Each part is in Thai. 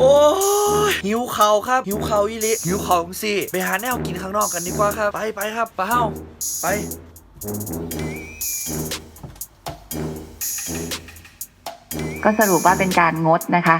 โอ้ยหิวเข่าวครับ หิวเข่าวอีหลิหิวเข่าวจังสิไปหาแนวกินข้างนอกกันดีกว่าครับ ไปไปครับไปเฮาไปก็สรุปว่าเป็นการงดนะคะ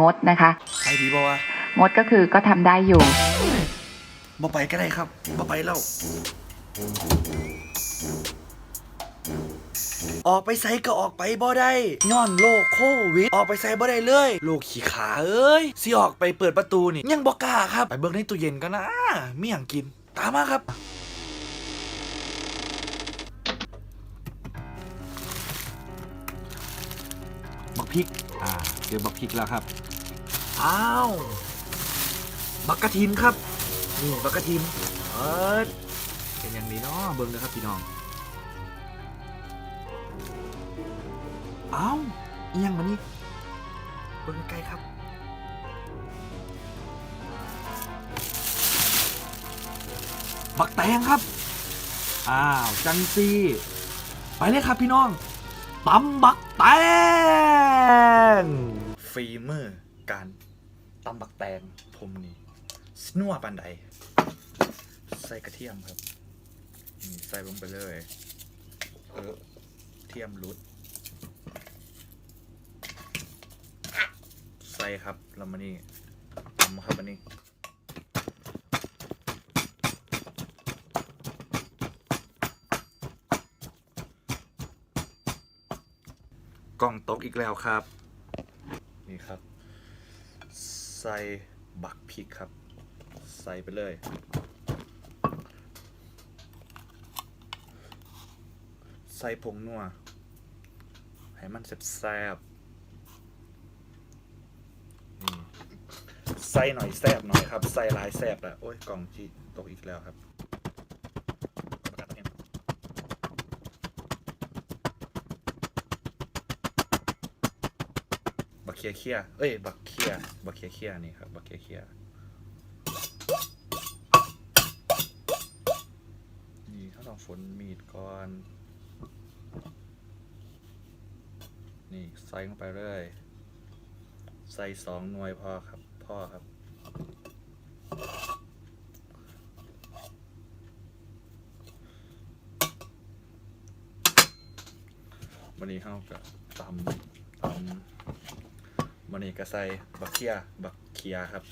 งดนะคะ ไปดีบ่วะงดก็คือก็ทำได้อยู่บ่ไปก็ได้ครับบ่ไปแล้ว ออกไปไซก็ออกไปบ่ได้ย้อนโรคโควิด ออกไปไซบ่ได้เลยโรคขี้ขาเอ้ยสิออกไปเปิดประตูนี่ ยังบ่กล้าครับ ไปเบิ่งในตู้เย็นกันนะมีหยังกิน ตามมาครับบักพริก อ่าเจอบักพริกแล้วครับ อ้าว บักกะทินครับ นี่บักกะทินเออเป็นอย่างนี้เนาะเบิ่งนะครับพี่น้อง เอ้าวอียังมานี่เบิ่งใกล้ๆครับ บักแตงครับ อ้าว จังซีไปเลยครับพี่น้องตำบักแตงฝีเมือการตำบักแตงผมนี่สนัวปันใด ใส่กระเทียมครับนี่ใส่ลงไปเลย เออเทียมรุด ใส่ ครับล้วมานี่ทำครับอันนี้กล่องตกอีกแล้วครับ นี่ครับ ใส่บักพริกครับ ใส่ไปเลยใส่ผงนัวให้มันแซ่บๆนี่ใส่หน่อยแซ่บหน่อยครับใส่ลายแซ่บแล้วโอ้ยกล่องจีตกอีกแล้วครับบักเคียเคียเอ้ยบักเคียบักเคียเคียนี่ครับบักเคียเคียนี่ถ้าต้องฝนมีดก่อน นี่ใส่ลงไปเลย ใส่สองหน่วยพอครับ พ่อครับ วันนี้เขากับตำตำวันนี้ก็ใส่บักเคียบักเคียครับ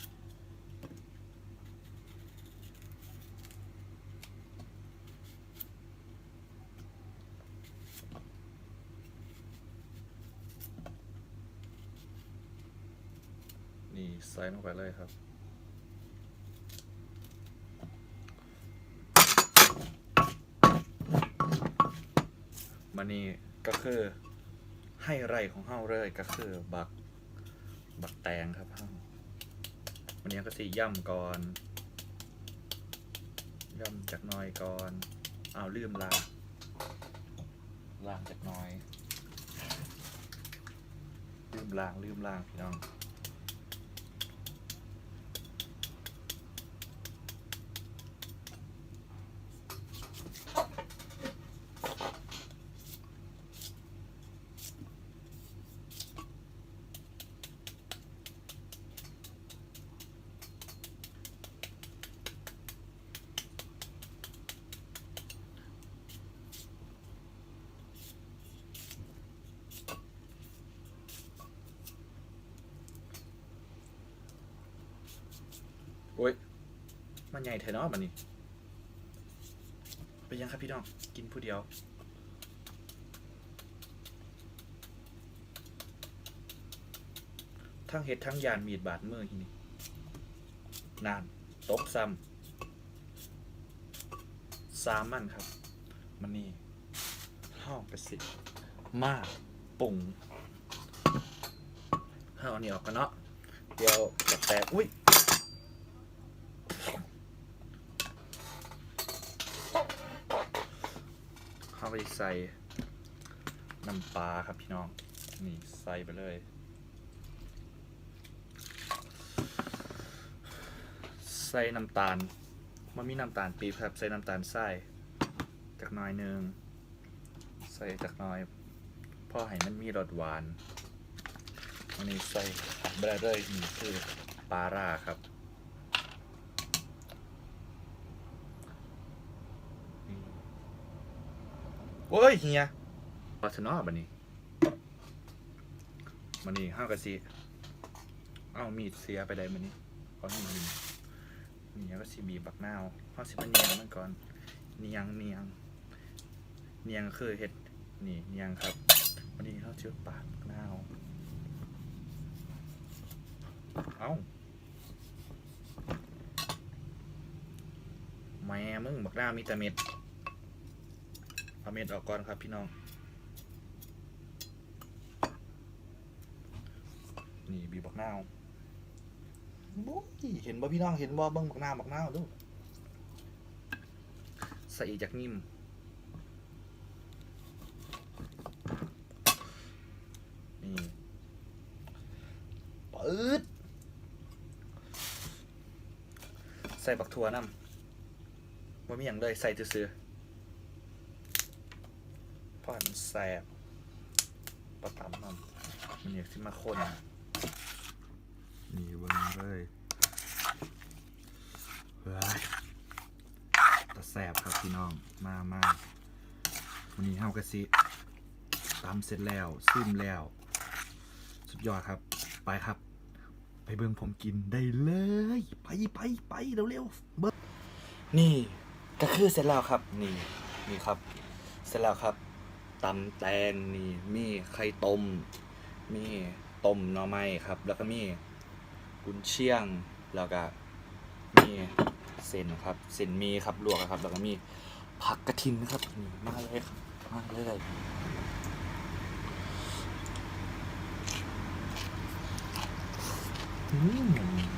นี่ใส่ลงไปเลยครับมันนี่ก็คือให้ไรของเฮาเลยก็คือบัก บักแตงครับเฮาวันนี้ก็สิย่ำก่อนย่ำจากหน้อยก่อนเอาลืมลางลางจากหน้อย ลืมลางลืมลางพี่น้อง โอ้ย มันใหญ่เทเนาะมันนี่ไปยังครับพี่น้องกินผู้เดียวทั้งเห็ดทั้งยานมีดบาดมือทีนี่นานตกซ้ำสามมันครับ มันนี่ห้าไปสิมาปุ่งห้าอันนี้ออกกันเนาะเดี๋ยวแตกอุ้ย ไปใส่น้ำปลาครับพี่น้อง นี่ใส่ไปเลย ใส่น้ำตาลมันมีน้ำตาลปี๊บครับ ใส่น้ำตาลทรายจากน้อยหนึ่งใส่จากน้อยพ่อให้มันมีรสหวานอันนี้ใส่ไม่ได้เลยนี่คือปลาร่าครับ โอ้ยเฮียปลาชนอบันนี้มันนี่ห้ากะสิเอ้ามีดเสียไปได้มันนี่เพราะนี่มีมีก็สิบีบักนาวห้าสิมันเนียงมันก่อนเนียงเนียงเนียงคือเห็ดนี่เนียงครับวันนี้เขาเชื่อปากนาวเอ้าแม่มึงบักหน้ามีแต่เม็ด เอาเม็ดออกก่อนครับพี่น้อง นี่บีบบักหน้าวโอ้ยเห็นบ่พี่น้องเห็นบ่เบิ่งบักหน้าบักหน้าวดูใส่จากนิ่มนี่ปื๊ดใส่บักถั่วน้ำว่ามีอย่างเลยใส่ซื้อๆ เพราะมันแสบประตำมันมันอยากที่มาคนนี่เบิ่งเลยเฮ้ยแต่แสบครับพี่น้องมามาวันนี้เฮากระสิตำเสร็จแล้วซิมแล้ว สุดยอดครับ ไปครับ ไปเบิ่งผมกินได้เลย ไปไปไปเร็วๆเบิ่งนี่ก็คือเสร็จแล้วครับ นี่นี่ครับ เสร็จแล้วครับ ตำแตงนี่มีไข่ต้ม มีต้มหน่อไม้ครับ แล้วก็มีกุนเชียง แล้วก็มีเส้นครับเส้นมีครับลวกครับ แล้วก็มีผักกระถินครับนี่มาเลยครับมาเลยอืม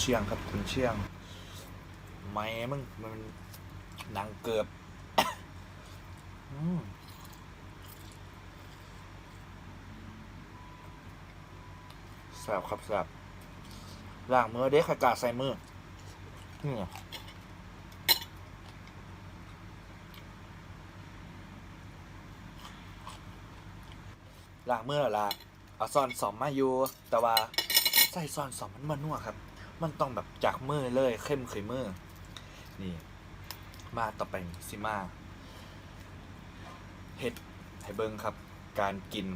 เชียงครับกุนเชียงแม่มึงมันหนังเกือบแสบครับแสบล้างมือเด็กขากาใส่มือนี่ไงล้างมือแล้วละเอาซอนสอมมาอยู่ แต่ว่าใส่ซอนสอมมันมันนัวครับ มันต้องแบบจากมือเลย เข้มเขยมือนี่ มาต่อไปซิมาเห็ดให้เบิงครับ การกิน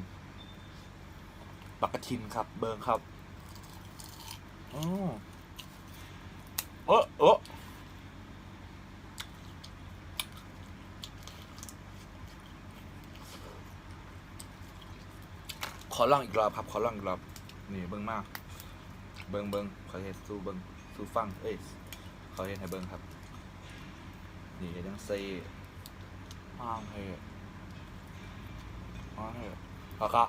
ปักกระทินครับ เบิงครับออเออเออขอลองอีกรอบครับ ขอลองอีกรอบนี่เบิงมาก เบิงเบิงเขอเห็ดสู้เบิงสู้ฟังเอ้ยเขอเห็ดให้เบิงครับ นี่เฮ็ดยังเซ่อ้างเฮ็ดอ๋อเฮ้ยแล้วก็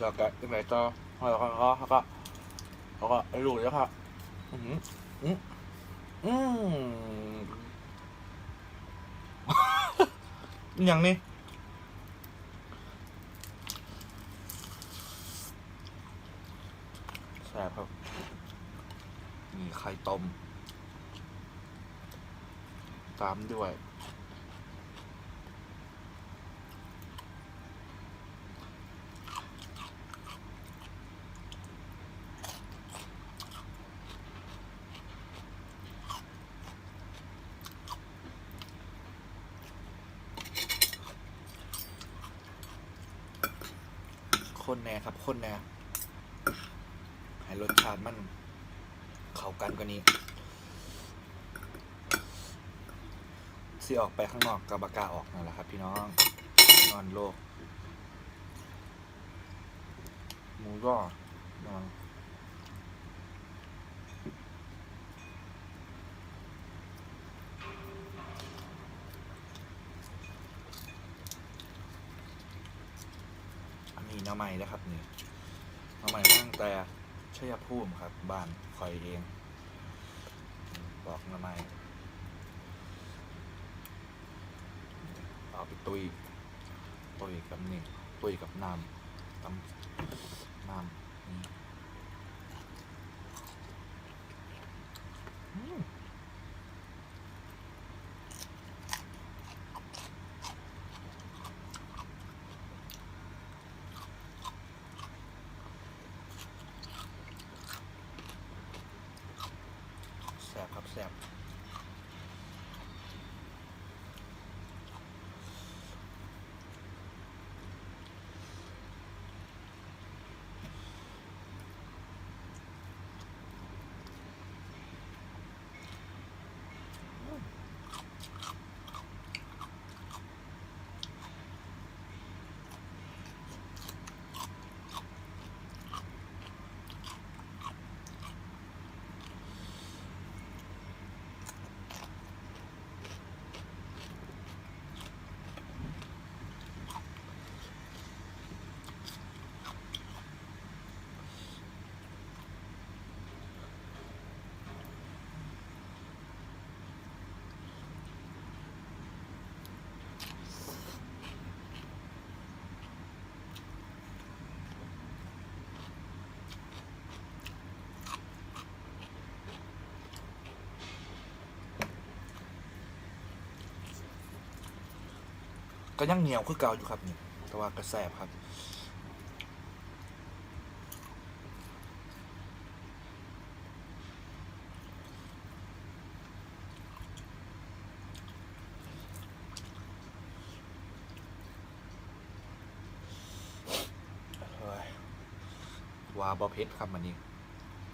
แล้วก็ยังไงต่อแล้วก็แล้วก็แล้วก็ไอ้ลูกเนี่ยครับอืมอืมอืมอย่างนี้ ซ่บครับนี่ไข่ต้ม ตามด้วยคนแน่ครับ คนแน่ รสชาติมัน เข้ากันกว่านี้สิออกไปข้างนอกกับบากล้าออกนั่นแหละครับ พี่น้องนอนโลกหมูก็นอนอันนี้หน้ำใหม่นะครับนี่น้ำใหม่ตั้งแต่ ชัยภูมิครับ บ้านคอยเอง บอกมาใหม่เอาไปตุยตุยกับหนึ่งตุยกับน้ำตั้ำน้ำ Mm. ก็ยังเหนียวคือเก่าอยู่ครับนี่แต่ว่ากระแสบครับว่าบอเพชรครับมันนี้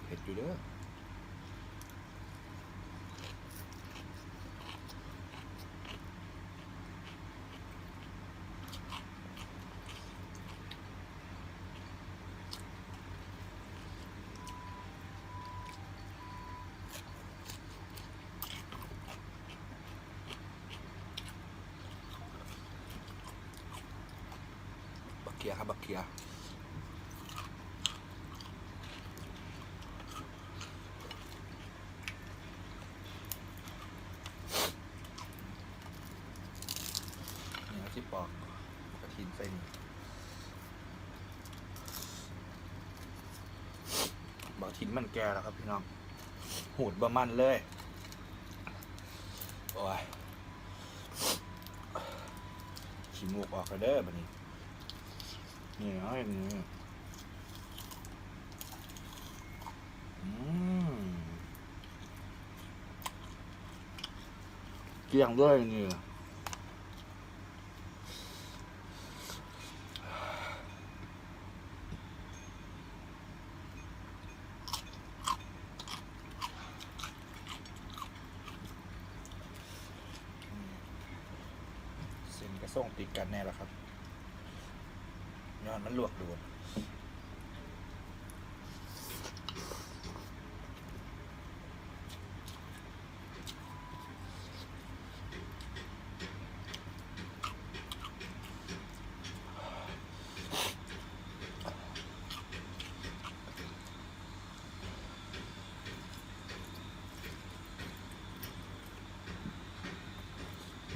เผ็ดอยู่เด้อ เกียครับบักเกียนี่ครับที่ปอกกระถินเส้นบักถินมันแก่แล้วครับพี่น้อง หูดบะมันเลย โอ้ยขี้มูกออกกระเด้อบันนี้ นี่เนาอย่างนี้เกี่ยงด้วยเนี้เส้นกระส่งติดกันแน่แล้วครับ ย้อนมันลวกดูด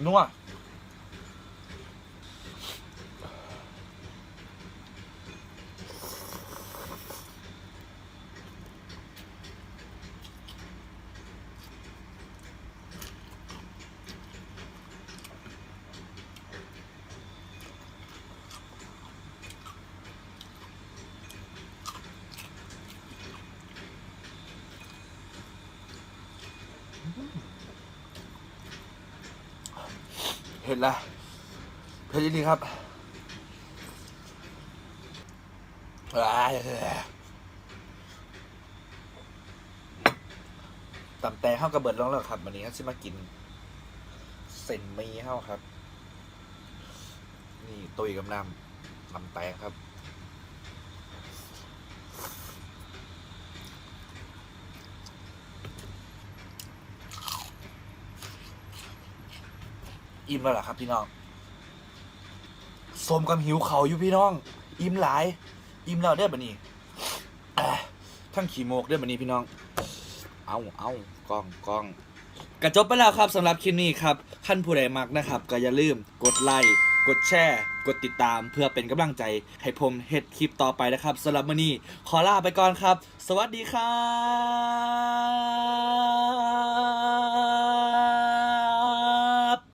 นัวเห็นละเผ็ดจริงๆครับอ้ายตำแต่ข้าวกระเบิดร้องแล้วครับวันนี้ครับจะมากิน เส้นมีข้าวครับ นี่ตุยกำน้ำตำแต่ครับ อิ่มแล้วล่ะครับพี่น้องสมกับหิวเขาอยู่พี่น้อง อิ่มหลาย อิ่มแล้วเด้อบันนี้ทั้งขี่โมกเด้อบันนี้พี่น้อง เอาเอากล้องกล้องกระจบไปแล้วครับสำหรับคลิปนี้ครับท่านผู้ใดมักนะครับ ก็อย่าลืมกดไลค์กดแชร์ กดติดตามเพื่อเป็นกำลังใจ ให้ผมเฮ็ดคลิปต่อไปนะครับสำหรับมื้อนี้ขอลาไปก่อนครับ สวัสดีครับ